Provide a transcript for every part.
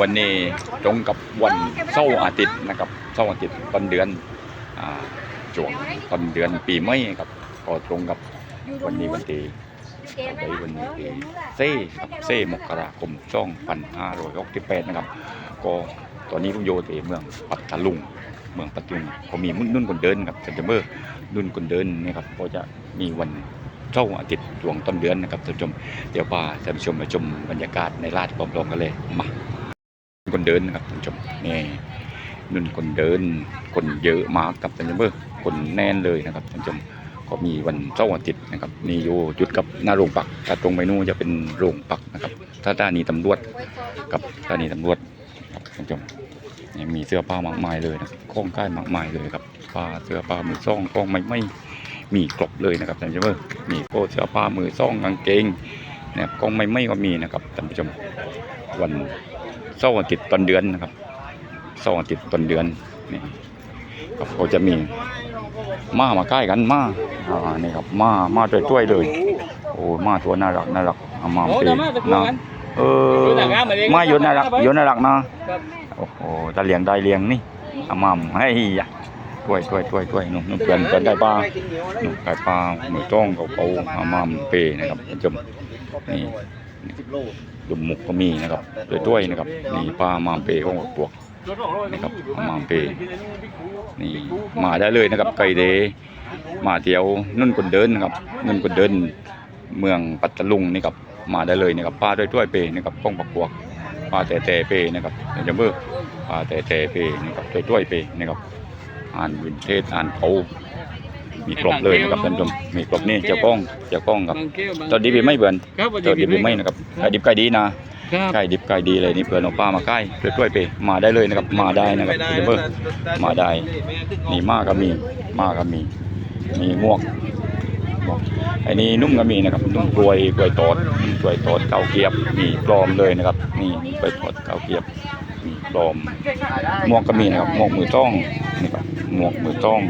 วันนี้ตรงกับวันเสาร์อาทิตย์นะครับเสาร์อาทิตย์ต้นเดือนอ่าช่วงต้นเดือนปีใหม่ครับก็ตรงกับวันนี้วันที่ ไปวันนี้ที่เซ่ครับเซ่มกราคมช่องพันห้าร้อยหกสิบแปดนะครับ ก็ตอนนี้ผมโยที่เมืองปัตตาลุงเมืองปัตตุงเขามีมุ่นนุ่นคนเดินครับเซนเตอร์นุ่นคนเดินนี่ครับก็จะมีวันเสาอาทิตย์ช่วงต้นเดือนนะครับท่านผู้ชม เดี๋ยวพาท่านผู้ชมมาชมบรรยากาศในลาดพร้อมๆกันเลยมาคนเดินนะครับท่านผู้ชมนี่นุ่นคนเดิน คนเยอะมากครับท่านผู้ชมคนแน่นเลยนะครับท่านผู้ชม ก็มีวันเสาร์อาทิตย์นะครับนี่อยู่จุดกับหน้าโรงพักถ้าตรงไปนู่นจะเป็นโรงพักนะครับถ้าด้านนี้ตำรวจกับด้านนี้ตำรวจครับท่านผู้ชมนี่มีเสื้อผ้ามากมายเลยนะข้องค่ายมากมายเลยครับผ้าเสื้อผ้ามือซ่องก้องไม่ไม่มีครบเลยนะครับท่านผู้ชมมีโอ้เสื้อผ้ามือซ่องกางเกงนะครับกองไม่ไม่ก็มีนะครับท่านผู้ชมวันเสาร์อาทิตย์ต้นเดือนนะครับเสาร์อาทิตย์ต้นเดือนนี่ครับเขาจะมี ม้ามาใกล้กันม้าอ่านี่ครับม้าม้าช่วยๆเลยโอ้ม้าตัวน่ารักน่ารักเอามาโอ้ปีแต่มาตะกัวนะกันเอออยู่หนักงามเหมือนเดิมม้าอยู่น่ารักครับอยู่น่ารักนะครับโอ้โหตาเลี้ยงได้เลี้ยงนี่เอามาให้ยะช่วยช่วยช่วยช่วยนู่นนู่นเพื่อนเพื่อนได้ปลานู่นได้ปลาหมือจ้องเขาเขาเอามาเปนะครับท่านผู้ชมนี่ดุมหมุกก็มีนะครับด้วยๆนะครับนี่ปลาหมามเปของปวก นะครับมาเปนี่มาได้เลยนะครับไก่เดมาเที่ยวนุ่นคนเดินนะครับนุ่นคนเดินเมืองปัตตลุงนี่ครับมาได้เลยนะครับปลาด้วยๆเปนะครับป้องปักปวกปลาแต่แต่เปนะครับเดี๋ยวจะเบิกปลาแต่แต่เปนะครับด้วยๆเปนะครับอ่านวินเทจอ่านเขามีครบเลยนะครับท่านผู้ชมมีครบนี่เจ้าก้องเจ้าก้องครับตอนนี้พี่ไม่เบื่อนตอนนี้พี่ไม่นะครับดิบขายดีนะ ครับขายดิบขายดีเลยนี่เผื่อน้องป้ามาใกล้ช่วยๆไปมาได้เลยนะครับมาได้นะครับเดี๋ยวเบอร์มาได้นี่มากก็มีมากก็มีมีงวกงวกไอ้นี่นุ่มก็มีนะครับนุ่มกล้วยกล้วยตอดกล้วยตอดเกาเกียบมีปลอมเลยนะครับ นี่กล้วยตอดเกาเกียบมีปลอมหมวกก็มีนะครับหมวกมือต้องนี่ครับหมวกมือต้อง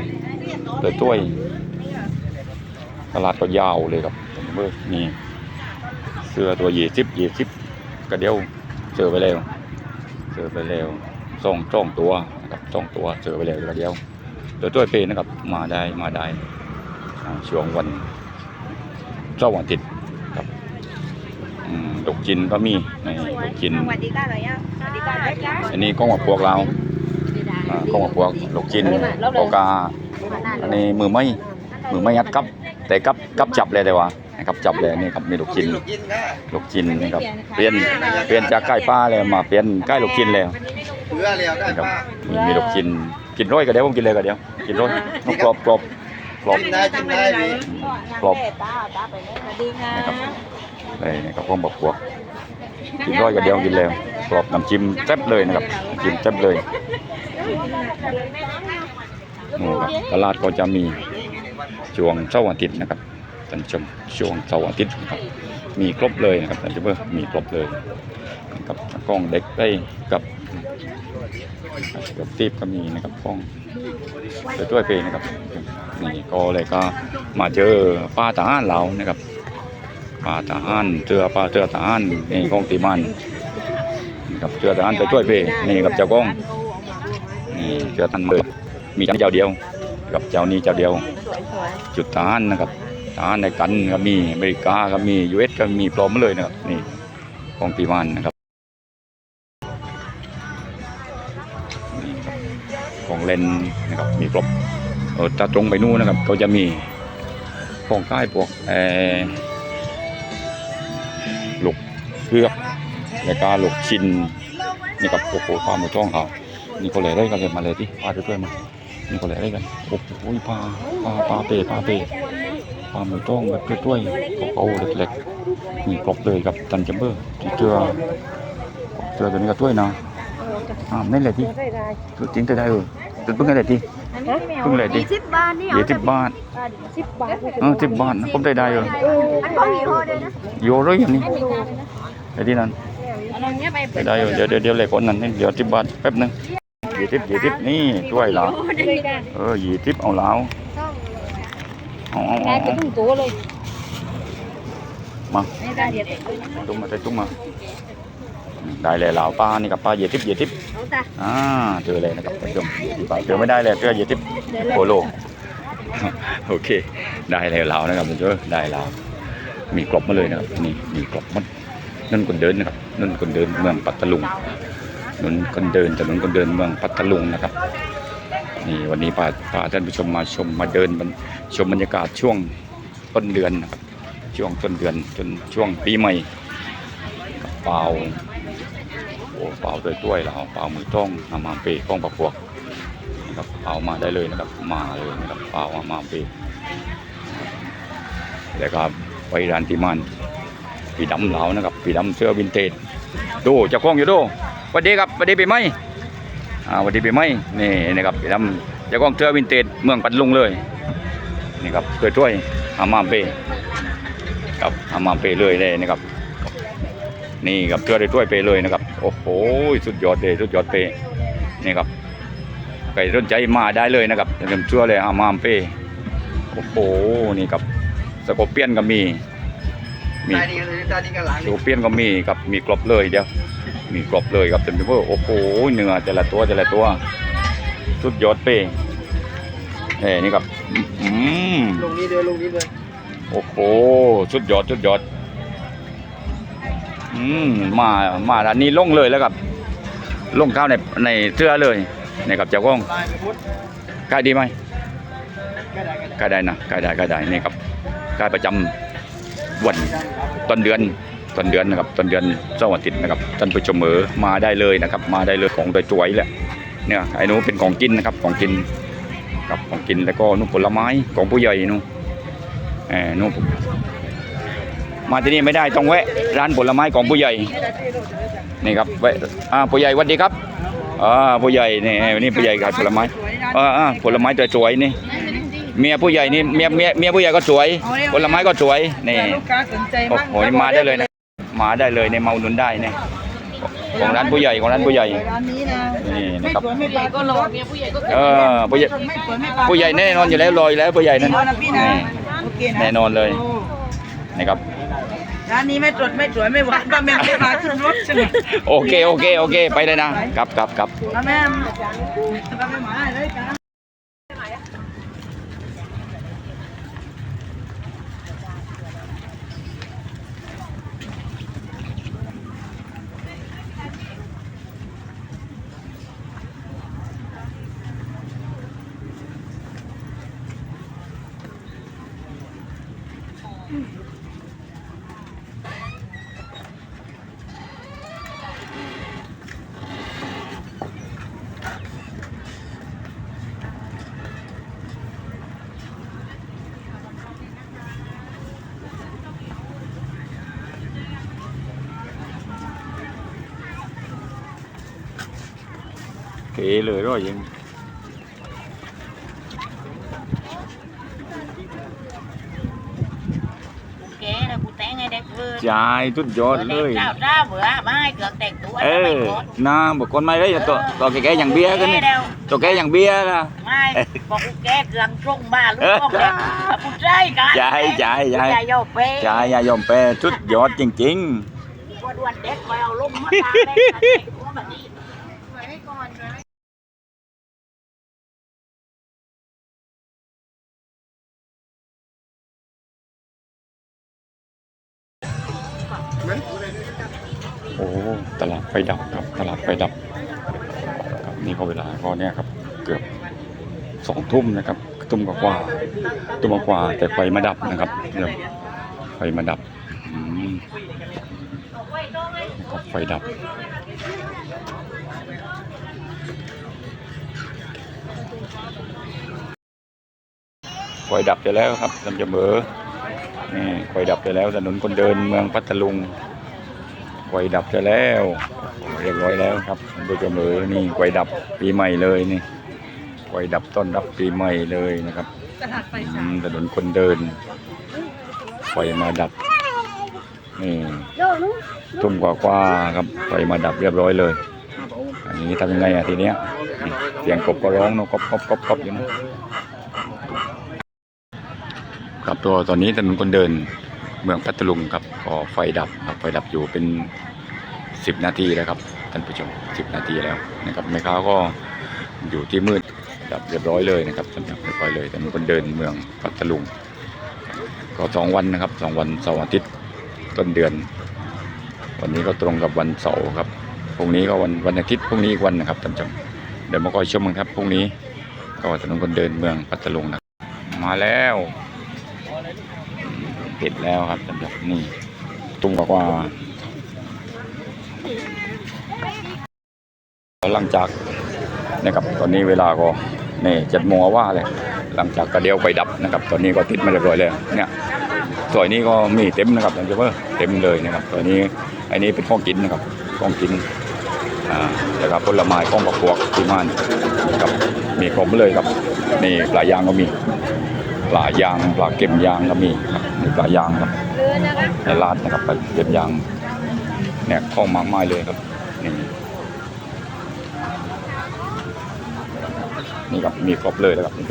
เลยถ้วยตลาดก็ยาวเลยครับเดี๋ยวเบอร์นี่เสื้อตัวเยี่สิบยี่สิบ ก็เดียวเจอไปแล้วเจอไปแล้วสองจ้องตัวนะครับสองตัวเจอไปแล้วก็เดียวเดี๋ยวตัวเพนะครับมาได้มาได้อ่าช่วงวันเจ้าร์วันอาทิตย์ครับอืมดอกจินก็มีนี่ดอกจินสวัสดีค่ะเลยอะสวัสดีค่ะเลยจ้าอันนี้ก้องหัวพวกเราอ่าก้องหัวพวกดอกจินโอกาอันนี้มือไม่มือไม่ยัดกับ แต่กับกับจับเลยแต่ว่า นะครับจับเลยนี่ครับมีดอกจินลูกจินนะครับเปลี่ยนเปลี่ยนจากใกล้ป้าเลยมาเปลี่ยนใกล้ลูกจินแล้วเพื่อเรียวได้นะครับป้ามีมีลูกจินกินร้อยก็เดียวผมกินเลยก็เดียวกินร้อยน้องกรอบกรอบกรอบกินได้กินได้พี่กรอบตาตาไปเลยสวัสดีค่ะนะครับเลยนะครับผมบอกพวกกินร้อยก็เดียวกินแล้วกรอบน้ำจิ้มแซ่บเลยนะครับน้ำจิ้มแซ่บเลยนู่นครับตลาดก็จะมีช่วงเสาร์อาทิตย์นะครับท่านชมช่วงเสาร์อาทิตย์นะครับมีครบเลยนะครับท่านผู้ชมมีครบเลยนะครับกล้องเด็กได้กับกับตีบก็มีนะครับกล้องไปด้วยเพลงนะครับนี่ก็เลยก็มาเจอป้าทหารเรานะครับป้าทหารเจอป้าเจอทหารนี่กล้องตีมันนี่ครับเจอทหารไปช่วยเพลงนี่กับเจ้ากล้องนี่เจอทันเลยมีเจ้าเดียว กับเจ้านี้เจ้าเดียว จุดทหารนะครับ ทหารในกันก็มีอเมริกาก็มียูเอสก็มีพร้อมมาเลยนะครับนี่กองตีมันนะครับนี่ครับของเลนนะครับมีครบเออถ้าตรงไปนู่นนะครับก็จะมีของใต้พวกเออลูกเพือกแล้วก็ลูกชินนี่กับโอ้โหปลาหมึกจ้องเขานี่เขาเลยได้กันเลยมาเลยที่ปลาด้วยๆมานี่เขาเลยได้กันโอ้โหปลาปลาปลาเปปลาเป ปลาหมึกจ้องแบบด้วยๆเขาๆเล็กๆมีครบเลยกับตันจัมเบอร์ที่เจอเจอตัวนี้ก็ด้วยนะอ่านั่นแหละที่ตัวจริงตัวได้เออตัวเพิ่งนั่นแหละที่อันครึ่งเลยดิสิบบาทนี่ยี่สิบบาทสิบบาทเออสิบบาทนะผมได้ได้เลยอันของยี่ห้อเลยนะโยเลยอย่างนี้ไอ้ที่นั่นอันนี้ไปได้ได้อยู่เดี๋ยวเดี๋ยวเดี๋ยวเลยคนนั้นนี่เดี๋ยวสิบบาทแป๊บหนึงยี่สิบยี่สิบนี่ช่วยเราเออยี่สิบเอาแล้ว เอาเอาได้เอาไปเอาถึงตัวเลยมาไม่ได้เดี๋ยวตุ้มมาใส่ตุ้มมาได้เลยเหล่าป้านี่กับป้ายี่สิบยี่สิบเอาตาอ่าเจอเลยนะครับท่านผู้ชมเจอไม่ได้เลยเจอยี่สิบโคโลโอเค ได้แล้วเรานะครับเจอได้แล้วมีกรอบมาเลยนะครับนี่มีกรอบมันนั่นคนเดินนะครับนั่นคนเดินเมืองปัตตลุงนั่นคนเดินถนนคนเดินเมืองปัตตลุงนะครับ นี่วันนี้พาพาท่านผู้ชมมาชมมาเดินมันชมบรรยากาศช่วงต้นเดือนนะครับช่วงต้นเดือนจนช่วงปีใหม่กับเปล่าโอ้เปล่าด้วยด้วยแล้วเปล่ามือต้องเอามาเปกล้องประพวกนะครับเอามาได้เลยนะครับมาเลยนะครับเปล่าเอามาเปแล้วก็ไปร้านที่มันปีดำเหลานะครับปีดำเสื้อวินเทจดูเจ้าของอยู่ดูสวัสดีครับสวัสดีปีใหม่ วัสดีปีใหม่นี่นะครับปีดำเจ้าของเสื้อวินเทจเมืองปัตตลุงเลยนี่ครับด้วยด้วยเอามาเปครับเอามาเปเลยเลยนะครับ นี่ครับเชื่อได้ด้วยเปเลยนะครับโอ้โหสุดยอดเลยสุดยอดเปนี่ครับใครสนใจมาได้เลยนะครับผมเชื่อเลยเอามาเปโอ้โหนี่ครับสกอร์เปียนก็มีมีตาดีกันเลยตาดีกันหลังสกอร์เปียนก็มีครับมีกรอบเลยเดี๋ยว มีกรอบเลยครับเต็มที่เวอร์โอ้โหเนื้อแต่ละตัวแต่ละตัวสุดยอดเปเอ้นี่ครับอืมลงนี้เลยลงนี้เลยโอ้โหสุดยอดสุดยอดอืมมามาด้านนี้ลงเลยแล้วครับลงเข้าในในเสื้อเลยนะครับเจ้าของลายไปพุทธขายดีไหมก็ได้ก็ได้ขายได้นะขายได้ขายได้นี่ครับขายประจำวันต้นเดือน ต้นเดือนนะครับต้นเดือนเสาร์อาทิตย์นะครับท่านผู้ชมเออมาได้เลยนะครับ มาได้เลยของโดยจวยแหละเนี่ยไอ้หนู้เป็นของกินนะครับของกินกับของกินแล้วก็นุ่ผลไม้ของผู้ใหญ่นู่นเออนู่นมาที่นี่ไม่ได้ต้องแวะร้านผลไม้ของผู้ใหญ่นี่ครับแวะอ่าผู้ใหญ่สวัสดีครับอ่าผู้ใหญ่นี่นี่ผู้ใหญ่ขายผลไม้อ่าอ่าผลไม้สวยๆนี่เมียผู้ใหญ่นี่เมียเมียเมียผู้ใหญ่ก็สวยผลไม้ก็สวยนี่ลูกค้าสนใจโอ้มากโหนี่มาได้เลยนะ มาได้เลยในเมาหนุนได้เนี่ยของร้านผู้ใหญ่ของร้านผู้ใหญ่ร้านนี้นะนี่ไม่นะครับสวยไม่ปลาก็รอเมียผู้ใหญ่ก็เออผู้ใหญ่ไม่สวยไม่ปลาผู้ใหญ่แน่นอนอยู่แล้วลอยแล้วผู้ใหญ่นั่นเอานะพี่นะนี่โอเคนะแน่นอนเลยโนะครับร้านนี้ไม่สดไม่สวยไม่หวานป้าแม่ไม่มาขึ้นรถใช่ไหมโอเคโอเคโอเคไปเลยนะครับครับครับป้าแม่ป้าแม่มาเลยจ้า เก๋เลยร้อยยิงแกนะกูแต่งให้เด็กเวิร์จ่ายทุดยอดเลยเจ้าเจ้าเบื่อมาให้เกือกแต่งตัวเออน้าบอกคนไม่ได้ตัวตัวแก่ๆอย่างเบี้ยกันนี่เร็วตัวแก่อย่างเบี้ยนะไม่บอกกูแกเกือกตรงมาลูกก็แกกูใจกันจ่ายจ่ายจ่ายใจโยเป้จ่ายอย่ายอมแพ้ทุดยอดจริงวันวันเด็กไปเอาลงมาตาเด็ก โอ้ตลาดไฟดับครับตลาดไฟดับครับนี่ก็เวลาก็เนี่ยครับเกือบสองทุ่มนะครับทุ่มกว่าทุ่มกว่าแต่ไฟมาดับนะครับเนี่ยไฟมาดับอืมนะครับไฟดับไฟดับไปแล้วครับลำจะเหมอ นี่ไฟดับไปแล้วถนนคนเดินเมืองพัทลุงไฟดับไปแล้วเรียบร้อยแล้วครับลำจะเหมอนี่ไฟดับปีใหม่เลยนี่ไฟไฟดับต้อนรับปีใหม่เลยนะครับตลาดไฟอืฉายมถนนคนเดินไฟมาดับนี่ทุ่มกว่าๆครับไฟมาดับเรียบร้อยเลย อันนี้ทำยังไงอะทีเนี้ยนี่เสียงกบก็ร้องเนอะกบกบกบกบอยู่นะ ครับตัวตอนนี้ถนนคนเดินเมืองพัทลุงครับก็ไฟดับครับไฟดับอยู่เป็นสิบนาทีแล้วครับท่านผู้ชมสิบนาทีแล้วนะครับแม่ค้าก็อยู่ที่มืดดับเรียบร้อยเลยนะครับสำหรับเรียบร้อยเลยถนนคนเดินเมืองพัทลุง ก็สองวันนะครับสองวันเสาร์อาทิตย์ต้นเดือน วันนี้ก็ตรงกับวันเสาร์ครับพรุ่งนี้ก็วันวันอาทิตย์พรุ่งนี้อีกวันนะครับท่านผู้ชมเดี๋ยวมาคอยชมกันครับพรุ่งนี้ก็ถนนคนเดินเมืองพัทลุงนะมาแล้ว ติดแล้วครับท่านผู้ชมนี่ตุ้มกว่าหลังจากนะครับตอนนี้เวลาก็นี่เจ็ดโมงว่าเลยหลังจากกระเดียวไฟดับนะครับ ตอนนี้ก็ติดมาเรียบร้อยแล้วเนี่ยซอยนี้ก็มีเต็มนะครับท่านผู้ชมเต็มเลยนะครับตอนนี้อันนี้เป็นข้องกินนะครับข้องกินอ่าแล้วก็ผลไม้ข้องกับพวกที่มันนะครับมีครบเลยครับนี่ปลายางก็มี ปลายางปลาเก็มยางก็มีครับนี่ปลายางครับในร้านนะครับปลาเก็มยางเนี่ยข้องมากมายเลยครับนี่นี่ครับมีครบเลยนะครับนี่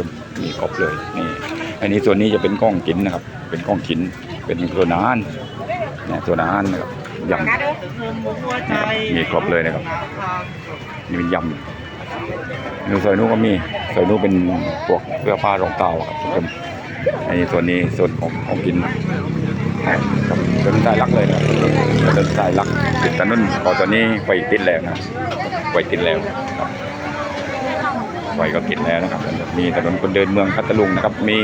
มีครบเลยนี่อันนี้ส่วนนี้จะเป็นกล้องกินนะครับ เป็นกล้องกินเป็นตัวนานเนี่ยตัวนานนะครับยำมีครบเลยนะครับนี่เป็นยำ นูซอยนู้นก็มีซอยนู้นเป็นพวกเสื้อผ้ารองเท้าครับทุกคนอันนี้ส่วนนี้ส่วนของของกินครับถนนสายลักเลยนะครับถนนสายลักติดถนนพอตอนนี้ไฟติดแล้วนะไฟติดแล้วครับไฟก็ติดแล้วนะครับ มีถนนคนเดินเมืองพัทลุงนะครับ มี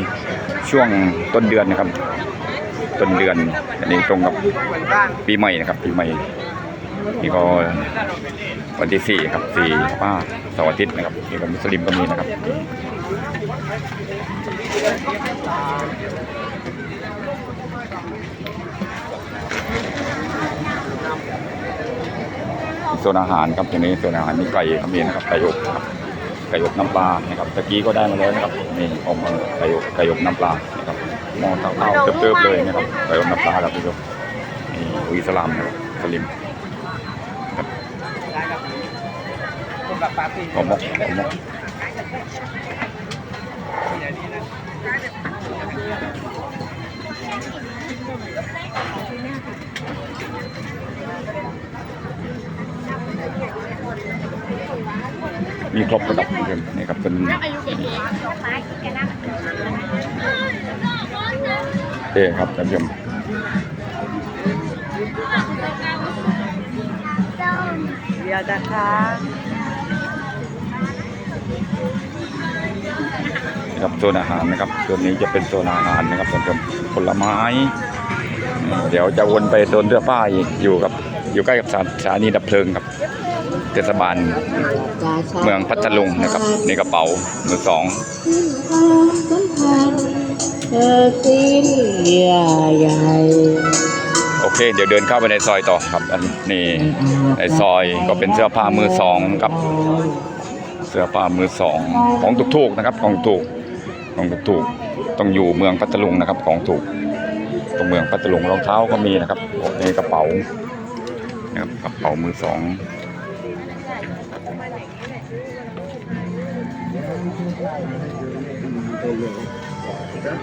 ช่วงต้นเดือนนะครับ ต้นเดือน อันนี้ตรงกับปีใหม่นะครับ ปีใหม่นี่ก็ วันที่สี่ครับสี่ป้าเสาร์อาทิตย์นะครับนี่ก็มุสลิมก็มีนะครับโซนอาหารครับตรงนี้โซนอาหารมีไก่ก็มีนะครับไก่อบครับไก่อบน้ำปลานะครับตะกี้ก็ได้มาแล้วนะครับนี่อมไก่อบไก่อบน้ำปลานะครับม้อเต้าๆเติบๆเลยนะครับไก่อบน้ำปลาครับพี่ผู้ชมนี่อุยสลามนะครับสลิม คนแบบปาร์ตี้ขอมกขอมกมีครบระดับเลยนี่ครับเป็นเอ๊ครับท่านผู้ชมเดียวนะคะ นะครับโซนอาหารนะครับโซนนี้จะเป็นโซนอาหารนะครับท่านผู้ชมผลไม้ เดี๋ยวจะวนไปโซนเสื้อผ้าอีกอยู่กับอยู่ใกล้กับสถาสถานีดับเพลิงครับเทศบาลเมืองพัทลุงนะครับในกระเป๋ามือสองโอเค เดี๋ยวเดินเข้าไปในซอยต่อครับอันนี่ในซอยก็เป็นเสื้อผ้ามือสองครับเสื้อผ้ามือสองของถูกๆนะครับของถูก ของถูกต้องอยู่เมืองพัทลุงนะครับของถูกตรงเมืองพัทลุงรองเท้าก็มีนะครับในกระเป๋านะครับกระเป๋ามือสอง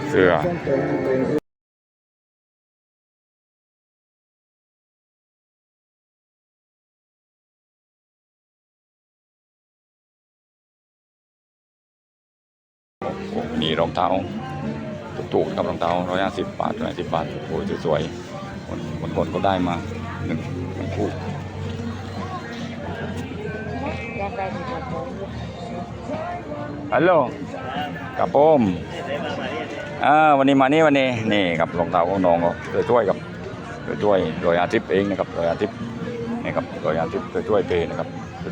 เสื้อ นี่รองเท้าถูกๆครับรองเท้าร้อยห้าสิบบาทร้อยสิบบาทโอ้ยสวยๆคนบางคนก็ได้มาหนึ่งหนึ่งคู่ฮัลโหลกับผมอ่าวันนี้มานี่วันนี้นี่ครับรองเท้าของน้องก็ช่วยๆครับช่วยๆโดยอาทิตย์เองนะครับโดยอาทิตย์นี่ครับโดยอาทิตย์ช่วยๆเปย์นะครับ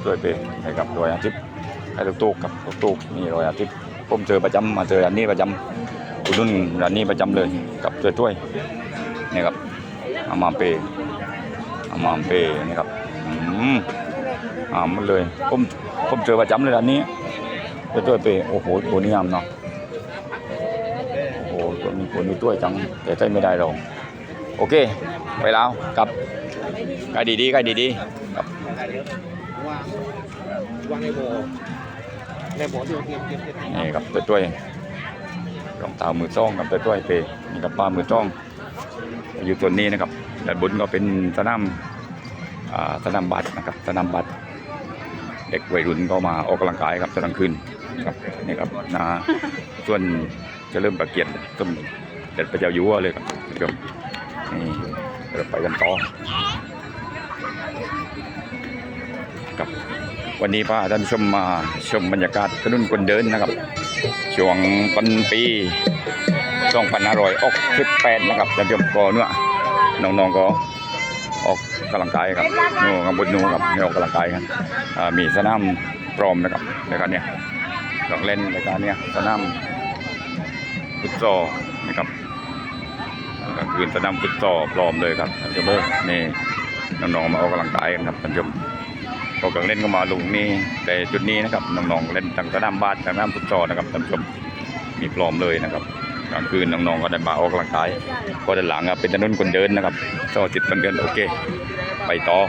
ช่วยๆเปย์นะครับโดยอาทิตย์ให้ตุกๆครับตุกๆนี่โดยอาทิตย์ ผมเจอประจำมาเจอร้านนี้ประจำคุณนุ่นร้านนี้ประจำเลยกับช่วยช่วยนี่ครับอามาเปอามาเปนี่ครับอืมอ่ามันเลยผมผมเจอประจำเลยร้านนี้ตัวตัวยเปโอ้โหตัวนี้งามเนาะโอ้โหตัวนี้ตัวนี้ตัวจังแต่ใช้ไม่ได้หรอกโอเค ไปแล้วกลับใกล้ดีๆใกล้ดีๆครับวางวางในโบ นโบที่เราเตรียมเตรียมเตรียมนี่ครับตัวตัวรองเท้ามือซ่องกับตัวตัวเปนี่กับปลามือซ่อง อยู่ส่วนนี้นะครับด้านบนก็เป็นสนามสนามบัตรนะครับสนามบัตรเด็กวัยรุ่นก็มาออกกำลังกายครับตอนกลางคืนครับนี่ครับนาส่วนจะเริ่มประเกียรติต้นเด็ดพระเจ้าอยู่หัวเลยครับผู้ชมนี่เราไปกันต่อครับ วันนี้พาท่านผู้ชมมาชมบรรยากาศถนนคนเดินนะครับ ช่วงปันปี2568นะครับท่านผู้ชมก็เนื้อน้องๆก็ออกกำลังกายครับนู่นกับบนนู่นครับนี่ออกกำลังกายกันมีสนามพร้อมนะครับในการเนี้ยลองเล่นในการเนี้ยสนามฟุตซอลนะครับกลางคืนสนามฟุตซอลพร้อมเลยครับท่านผู้ชมนี่น้องๆมาออกกำลังกายกันครับท่านผู้ชม พอกลางเล่นก็มาลงนี่แต่จุดนี้นะครับน้องๆเล่นทั้งสนามบาสสนามฟุตซอลนะครับท่านผู้ชมมีพร้อมเลยนะครับกลางคืนน้องๆก็ได้มาออกกำลังกายก็ด้านหลังเป็นถนนคนเดินนะครับซอยติดคนเดินโอเค ไปต่อ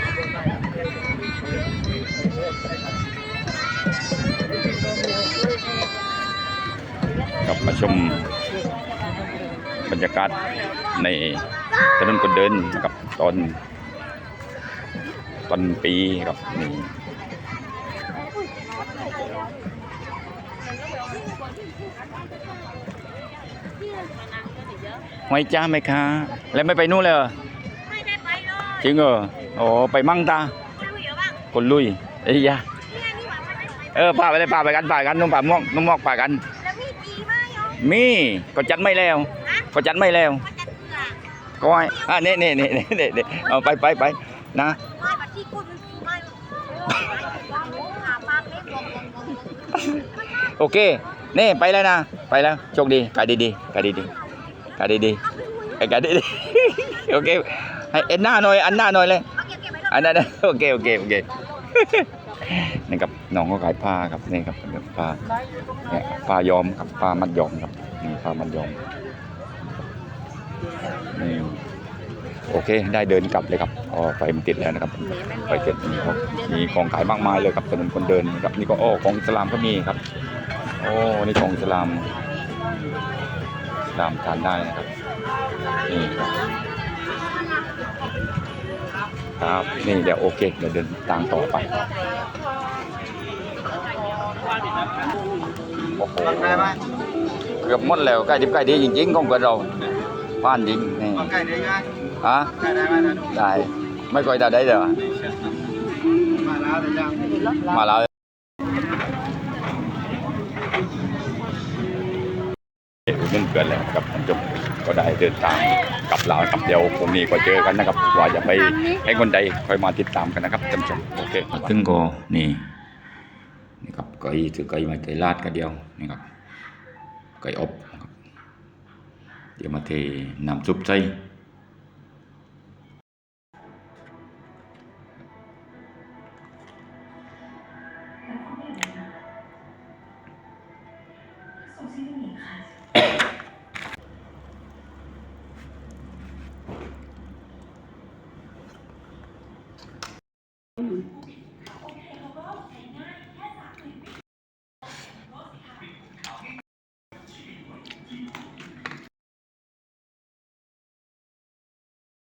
กับมาชมบรรยากาศในถนนคนเดินนะครับตอน ตอนปีครับนี่ไม่จ้าไหมคะ แล้วไม่ไปนู่นเลยเหรอไม่ได้ไปเลยจริงเหรอโอ้ไปมั่งตาไม่รู้เยอะบ้างคนลุยเอ้ยยะเนี่ยนี่หว่าไม่ได้ไปเออป่าไปเลยป่าไปกันป่ากันนุ่มป่าม่วงนุ่มมอกป่ากันแล้วมีจีไหมยอมมีก็จัดไม่แล้วฮะก็จัดไม่แล้วมันจะเกลือก็ให้อะนี่นี่นี่นี่นี่นี่เอาไปไปไปนะไม่บัด ที่พูมันจีไหมหาปาเล็กลงลงลงลงโอเค นี่ไปแล้วนะ ไปแล้ว โชคดีกายดีๆกายดีๆกายดีๆไอ้กายดีๆโอเค ให้เอ็นหน้าหน่อย อันหน้าหน่อยเลย อันนั้นโอเค โอเค โอเค นี่ครับน้องก็ขายผ้าครับ นี่ครับเป็นผ้าเนี่ยผ้ายอมครับผ้ามัดยอมครับนี่ผ้ามัดยอมนี่ โอเค ได้เดินกลับเลยครับอ๋อไฟมันติดแล้วนะครับ ไฟติดมีของมีของขายมากมายเลยครับถนนคนเดินนะครับนี่ก็โอ้ของอิสลามก็มีครับโอ้นี่ของอิสลามอิสลามทานได้นะครับนี่ครับครับนี่เดี๋ยวโอเคเดี๋ยวเดินทางต่อไปโอ้โหเกือบหมดแล้วใกล้ดิบใกล้ดีจริงๆของกันเราผ่านจริงนี่ วางใกล้ได้ไมฮะใกล้ได้ไหมนะได้ไม่ค่อยได้ได้เดี๋ยวมาแล้วแต่ยังมาแล้วนุ่นเกินแล้วครับท่านผู้ชมก็ได้เดินทางกลับลาวกับเดี๋ยวพรุ่งนี้ก็เจอกันนะครับว่าจะไปให้คนใดคอยมาติดตามกันนะครับท่านผู้ชมโอเคถึงก็นี่นี่ครับไก่ถือไก่มาไก่ลาดกันเดียวนี่ครับไก่อบครับเดี๋ยวมาเทน้ำซุปใส่